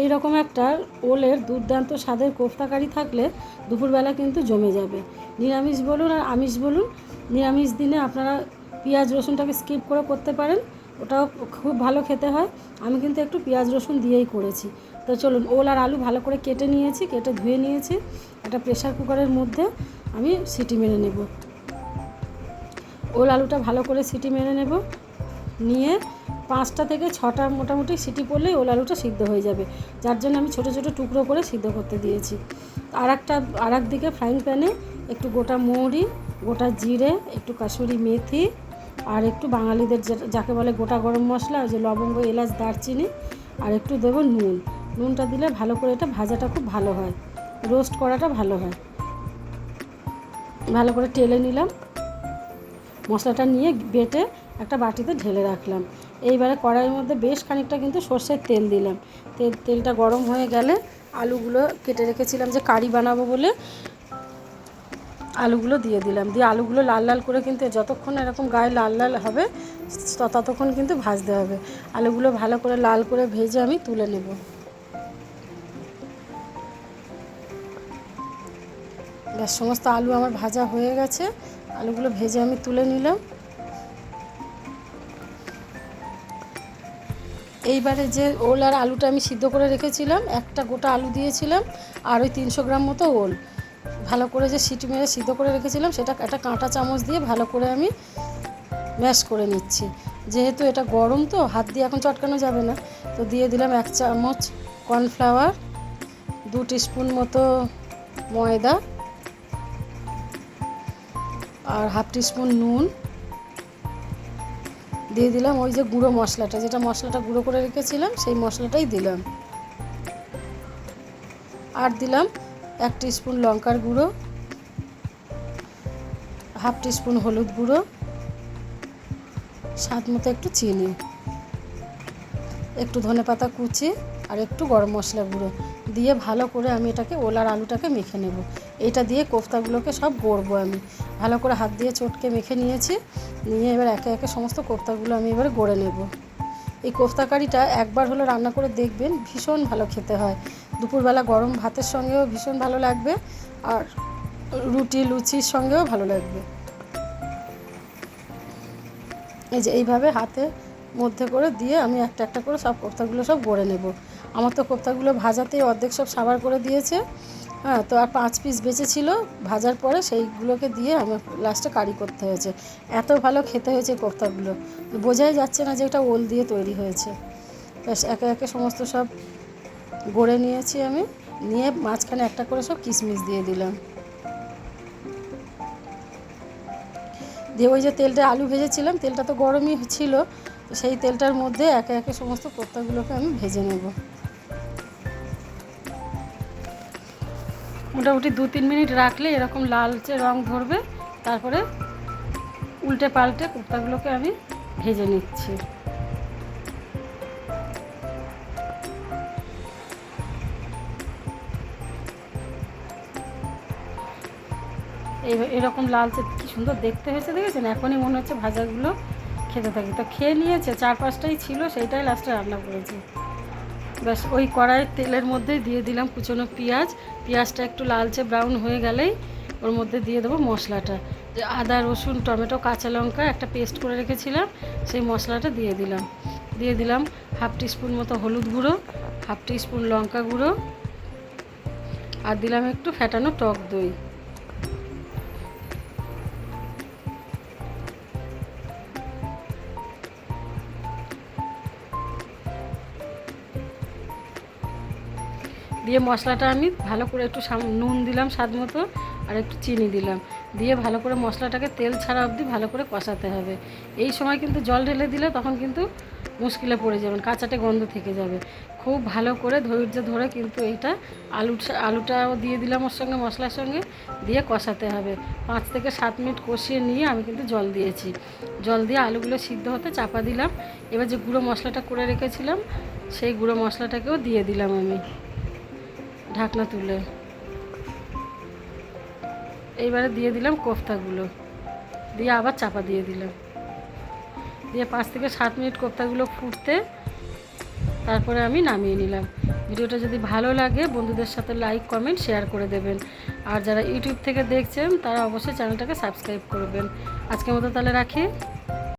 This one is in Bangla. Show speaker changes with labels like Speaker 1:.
Speaker 1: এই রকম একটা ওলের দুর্দান্ত স্বাদের কোফতাকারি থাকলে দুপুরবেলা কিন্তু জমে যাবে। নিরামিষ বলুন আর আমিষ বলুন, নিরামিষ দিনে আপনারা পেঁয়াজ রসুনটাকে স্কিপ করে করতে পারেন, ওটাও খুব ভালো খেতে হয়। আমি কিন্তু একটু পেঁয়াজ রসুন দিয়েই করেছি। তো চলুন, ওল আর আলু ভালো করে কেটে নিয়েছি, কেটে ধুয়ে নিয়েছি, একটা প্রেশার কুকারের মধ্যে আমি সিটি মেরে নেব। ওল আলুটা ভালো করে সিটি মেরে নেব, নিয়ে পাঁচটা থেকে ছটা মোটামুটি সিটি পড়লেই ওল আলুটা সিদ্ধ হয়ে যাবে। যার জন্য আমি ছোটো ছোটো টুকরো করে সিদ্ধ করতে দিয়েছি। আর একটা আর দিকে ফ্রাইং প্যানে একটু গোটা মৌরি, গোটা জিরে, একটু কাসুরি মেথি আর একটু বাঙালিদের যাকে বলে গোটা গরম মশলা, ওই যে লবঙ্গ, এলাচ, দারচিনি আর একটু দেবো নুন। নুনটা দিলে ভালো করে এটা ভাজাটা খুব ভালো হয়। রোস্ট করাটা ভালো হয়। ভালো করে টেলে নিলাম। মশলাটা নিয়ে বেটে একটা বাটিতে ঢেলে রাখলাম। এইবারে কড়াইয়ের মধ্যে বেশ খানিকটা কিন্তু সর্ষের তেল দিলাম। তেল, তেলটা গরম হয়ে গেলে আলুগুলো কেটে রেখেছিলাম যে কারি বানাবো বলে আলুগুলো দিয়ে দিলাম। দিয়ে আলুগুলো লাল লাল করে কিন্তু যতক্ষণ এরকম গায়ে লাল লাল হবে ততক্ষণ কিন্তু ভাজতে হবে। আলুগুলো ভালো করে লাল করে ভেজে আমি তুলে নেব। ব্যাস, সমস্ত আলু আমার ভাজা হয়ে গেছে। আলুগুলো ভেজে আমি তুলে নিলাম। এইবারে যে ওল আর আলুটা আমি সিদ্ধ করে রেখেছিলাম, একটা গোটা আলু দিয়েছিলাম, আর ওই তিনশো গ্রাম মতো ওল। ভালো করে যে সিটি মেরে সিদ্ধ করে রেখেছিলাম, সেটা একটা কাঁটা চামচ দিয়ে ভালো করে আমি ম্যাশ করে নিচ্ছি। যেহেতু এটা গরম তো, হাত দিয়ে এখন চটকানো যাবে না। তো দিয়ে দিলাম এক চামচ কর্নফ্লাওয়ার, দু টিস্পুন মতো ময়দা, আর হাফ টিস্পুন নুন। দিয়ে দিলাম ওই যে গুঁড়ো মশলাটা, যেটা মশলাটা গুঁড়ো করে রেখেছিলাম, সেই মশলাটাই দিলাম। আর দিলাম এক টিস্পুন লঙ্কার গুঁড়ো, হাফ টিস্পুন হলুদ গুঁড়ো, স্বাদ মতো একটু চিনি, একটু ধনে পাতা কুচি আর একটু গরম মশলা গুঁড়ো দিয়ে ভালো করে আমি এটাকে ওলার আলুটাকে মেখে নেব। এটা দিয়ে কোফতাগুলোকে সব গড়বো আমি। ভালো করে হাত দিয়ে চটকে মেখে নিয়েছি। নিয়ে এবার একে একে সমস্ত কোফতাগুলো আমি এবার গড়ে নেব। এই কোফতা কারিটা একবার হলো রান্না করে দেখবেন, ভীষণ ভালো খেতে হয়। দুপুরবেলা গরম ভাতের সঙ্গেও ভীষণ ভালো লাগবে আর রুটি, লুচির সঙ্গেও ভালো লাগবে। এই যে এইভাবে হাতে মধ্যে করে দিয়ে আমি একটা একটা করে সব কোফতাগুলো সব গড়ে নেব। আমার তো কোফতাগুলো ভাজাতেই অর্ধেক সব সাবার করে দিয়েছে। হ্যাঁ তো আর পাঁচ পিস বেঁচে ছিল। ভাজার পরে সেইগুলোকে দিয়ে আমার লাস্টে কারি করতে হয়েছে। এত ভালো খেতে হয়েছে এই কোফতাগুলো বোঝাই যাচ্ছে না যে এটা ওল দিয়ে তৈরি হয়েছে। একে একে সমস্ত সব গড়ে নিয়েছি আমি। নিয়ে মাঝখানে একটা করে সব কিশমিশ দিয়ে দিলাম। দিয়ে ওই যে তেলটা আলু ভেজেছিলাম, তেলটা তো গরমই ছিল সেই তেলটার মধ্যে একে একে সমস্ত কোপ্তাগুলোকে আমি ভেজে নেব। মোটামুটি দু তিন মিনিট রাখলে এরকম লালচে রং ধরবে, তারপরে উল্টে পাল্টে কোপ্তাগুলোকে আমি ভেজে নিচ্ছি। এই এরকম লালচে কি সুন্দর দেখতে হয়েছে, দেখেছেন? এখনই মনে হচ্ছে ভাজাগুলো খেতে থাকি। তো খেয়ে নিয়েছে, চার পাঁচটাই ছিল, সেইটাই লাস্টে রান্না করেছি। ব্যাস, ওই কড়াইয়ের তেলের মধ্যে দিয়ে দিলাম কুচনো পেঁয়াজ। পেঁয়াজটা একটু লালচে ব্রাউন হয়ে গেলেই ওর মধ্যে দিয়ে দেবো মশলাটা। যে আদা, রসুন, টমেটো, কাঁচা লঙ্কা একটা পেস্ট করে রেখেছিলাম, সেই মশলাটা দিয়ে দিলাম। দিয়ে দিলাম হাফ টিস্পুন মতো হলুদ গুঁড়ো হাফ টিস্পুন লঙ্কা গুঁড়ো, আর দিলাম একটু ফ্যাটানো টক দই। দিয়ে মশলাটা আমি ভালো করে একটু নুন দিলাম স্বাদ মতো আর একটু চিনি দিলাম। দিয়ে ভালো করে মশলাটাকে তেল ছাড়া অবধি ভালো করে কষাতে হবে। এই সময় কিন্তু জল ঢেলে দিলে তখন কিন্তু মুশকিলে পড়ে যাবেন কাঁচাটে গন্ধ থেকে যাবে। খুব ভালো করে ধৈর্য ধরে কিন্তু এইটা আলু আলুটাও দিয়ে দিলাম ওর সঙ্গে মশলার সঙ্গে, দিয়ে কষাতে হবে। পাঁচ থেকে সাত মিনিট কষিয়ে নিয়ে আমি কিন্তু জল দিয়েছি। জল দিয়ে আলুগুলো সিদ্ধ হতে চাপা দিলাম। এবার যে গুঁড়ো মশলাটা করে রেখেছিলাম, সেই গুঁড়ো মশলাটাকেও দিয়ে দিলাম আমি। ঢাকনা তুলে। এইবারে দিয়ে দিলাম কোফতাগুলো। দিয়ে আবার চাপা দিয়ে দিলাম। দিয়ে পাঁচ থেকে সাত মিনিট কোফতাগুলো ফুটতে তারপরে আমি নামিয়ে নিলাম। ভিডিওটা যদি ভালো লাগে, বন্ধুদের সাথে লাইক, কমেন্ট, শেয়ার করে দেবেন। আর যারা ইউটিউব থেকে দেখছেন, তারা অবশ্যই চ্যানেলটাকে সাবস্ক্রাইব করবেন। আজকের মতো তাহলে রাখি।